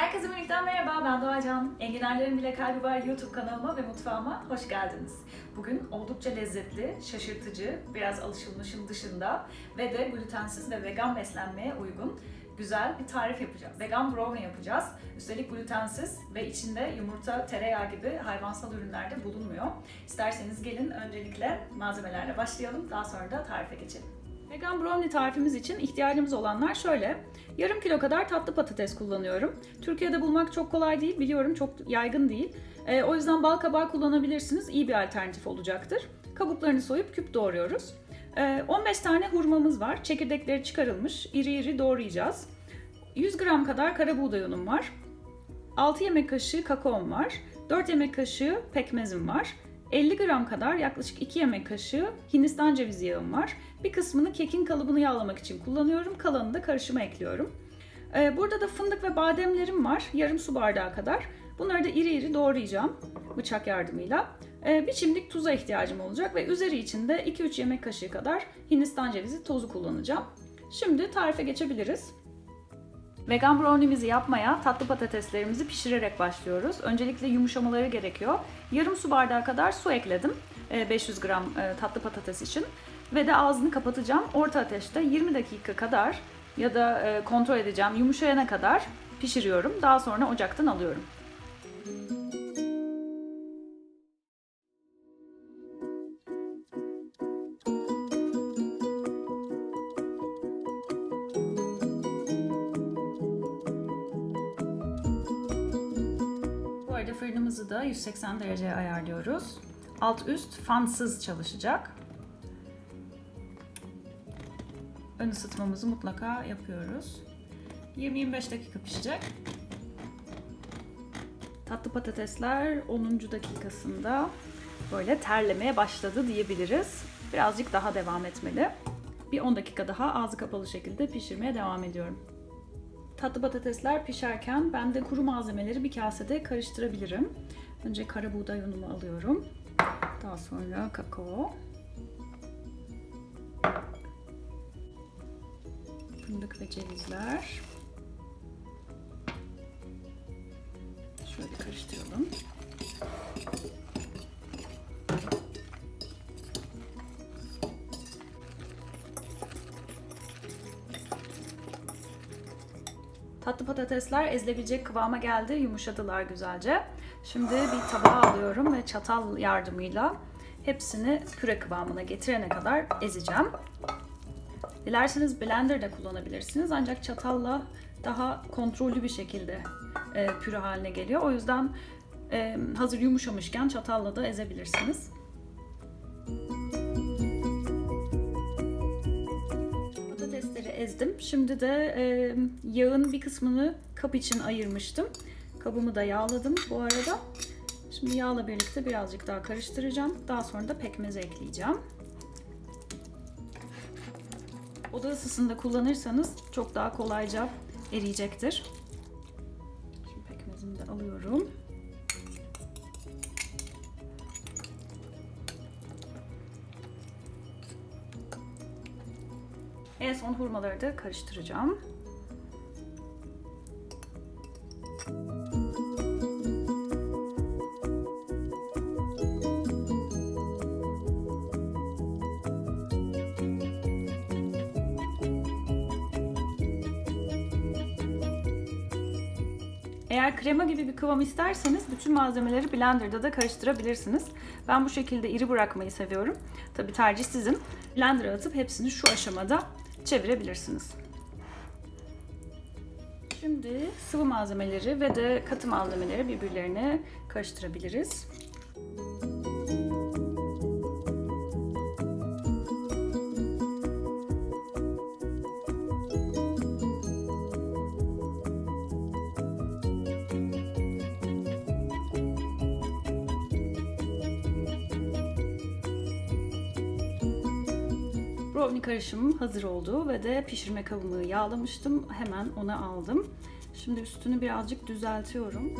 Herkese Minik'ten merhaba, ben Doğacan. Enginarların Bile Kalbi Var YouTube kanalıma ve mutfağıma hoş geldiniz. Bugün oldukça lezzetli, şaşırtıcı, biraz alışılmışın dışında ve de glutensiz ve vegan beslenmeye uygun güzel bir tarif yapacağız. Vegan brownie yapacağız. Üstelik glutensiz ve içinde yumurta, tereyağı gibi hayvansal ürünler de bulunmuyor. İsterseniz gelin öncelikle malzemelerle başlayalım, daha sonra da tarife geçelim. Vegan brownie tarifimiz için ihtiyacımız olanlar şöyle. Yarım kilo kadar tatlı patates kullanıyorum. Türkiye'de bulmak çok kolay değil, biliyorum çok yaygın değil. Ee, o yüzden bal kabağı kullanabilirsiniz, iyi bir alternatif olacaktır. Kabuklarını soyup küp doğruyoruz. Ee, 15 tane hurmamız var, çekirdekleri çıkarılmış, iri iri doğrayacağız. 100 gram kadar kara buğday unum var. 6 yemek kaşığı kakaom var. 4 yemek kaşığı pekmezim var. 50 gram kadar yaklaşık 2 yemek kaşığı Hindistan cevizi yağım var. Bir kısmını kekin kalıbını yağlamak için kullanıyorum. Kalanını da karışıma ekliyorum. Ee, burada da fındık ve bademlerim var. Yarım su bardağı kadar. Bunları da iri iri doğrayacağım bıçak yardımıyla. Ee, bir çimdik tuza ihtiyacım olacak ve üzeri için de 2-3 yemek kaşığı kadar Hindistan cevizi tozu kullanacağım. Şimdi tarife geçebiliriz. Vegan brownie'mizi yapmaya tatlı patateslerimizi pişirerek başlıyoruz. Öncelikle yumuşamaları gerekiyor. Yarım su bardağı kadar su ekledim 500 gram e, tatlı patates için. Ve de ağzını kapatacağım. Orta ateşte 20 dakika kadar ya da e, kontrol edeceğim yumuşayana kadar pişiriyorum. Daha sonra ocaktan alıyorum. Bu arada fırınımızı da 180 dereceye ayarlıyoruz. Alt üst fansız çalışacak. Ön ısıtmamızı mutlaka yapıyoruz. 20-25 dakika pişecek. Tatlı patatesler 10. dakikasında böyle terlemeye başladı diyebiliriz. Birazcık daha devam etmeli. Bir 10 dakika daha ağzı kapalı şekilde pişirmeye devam ediyorum. Tatlı patatesler pişerken ben de kuru malzemeleri bir kasede karıştırabilirim. Önce kara buğday unumu alıyorum. Daha sonra kakao. Fındık ve cevizler. Tatlı patatesler ezilebilecek kıvama geldi. Yumuşadılar güzelce. Şimdi bir tabağa alıyorum ve çatal yardımıyla hepsini püre kıvamına getirene kadar ezeceğim. Dilerseniz blender de kullanabilirsiniz ancak çatalla daha kontrollü bir şekilde e, püre haline geliyor. O yüzden e, hazır yumuşamışken çatalla da ezebilirsiniz. Patatesleri ezdim. Şimdi de e, yağın bir kısmını kap için ayırmıştım. Kabımı da yağladım bu arada. Şimdi yağla birlikte birazcık daha karıştıracağım. Daha sonra da pekmez ekleyeceğim. Oda ısısında kullanırsanız çok daha kolayca eriyecektir. Şimdi pekmezimi de alıyorum. En son hurmaları da karıştıracağım. Eğer krema gibi bir kıvam isterseniz bütün malzemeleri blenderda da karıştırabilirsiniz. Ben bu şekilde iri bırakmayı seviyorum. Tabi tercih sizin. Blender'a atıp hepsini şu aşamada çevirebilirsiniz. Şimdi sıvı malzemeleri ve de katı malzemeleri birbirlerine karıştırabiliriz. Brownie karışımım hazır oldu ve de pişirme kabımı yağlamıştım. Hemen ona aldım. Şimdi üstünü birazcık düzeltiyorum.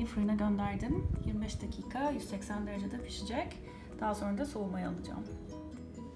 ekmeği fırına gönderdim. 25 dakika 180 derecede pişecek. Daha sonra da soğumaya alacağım.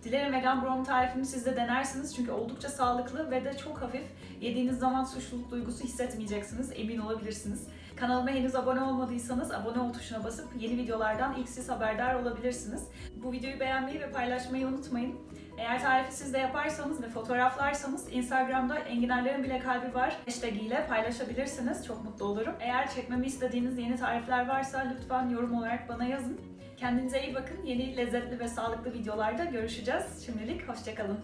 Dilerim vegan brownie tarifimi siz de denersiniz çünkü oldukça sağlıklı ve de çok hafif. Yediğiniz zaman suçluluk duygusu hissetmeyeceksiniz, emin olabilirsiniz. Kanalıma henüz abone olmadıysanız abone ol tuşuna basıp yeni videolardan ilk siz haberdar olabilirsiniz. Bu videoyu beğenmeyi ve paylaşmayı unutmayın. Eğer tarifi siz de yaparsanız ve fotoğraflarsanız Instagram'da enginarların bile kalbi var hashtag ile paylaşabilirsiniz. Çok mutlu olurum. Eğer çekmemi istediğiniz yeni tarifler varsa lütfen yorum olarak bana yazın. Kendinize iyi bakın. Yeni lezzetli ve sağlıklı videolarda görüşeceğiz. Şimdilik hoşçakalın.